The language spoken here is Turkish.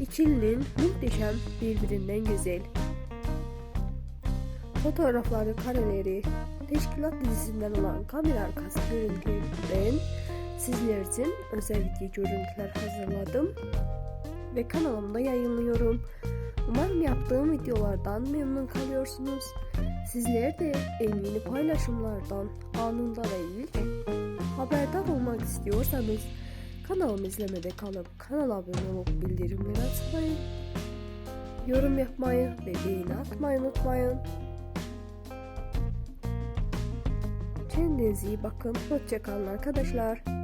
İkilinin muhteşem birbirinden güzel fotoğrafları, kareleri, teşkilat dizisinden olan kamera arkası görüntülerinden sizler için özel video görüntüler hazırladım ve kanalımda yayınlıyorum. Umarım yaptığım videolardan memnun kalıyorsunuz. Sizler de en yeni paylaşımlardan anında ve ilk haberdar olmak istiyorsanız kanalımı izlemede kalıp kanala abone olup bildirimleri açmayı, yorum yapmayı ve beğeni atmayı unutmayın. Kendinize iyi bakın. Hoşçakalın arkadaşlar.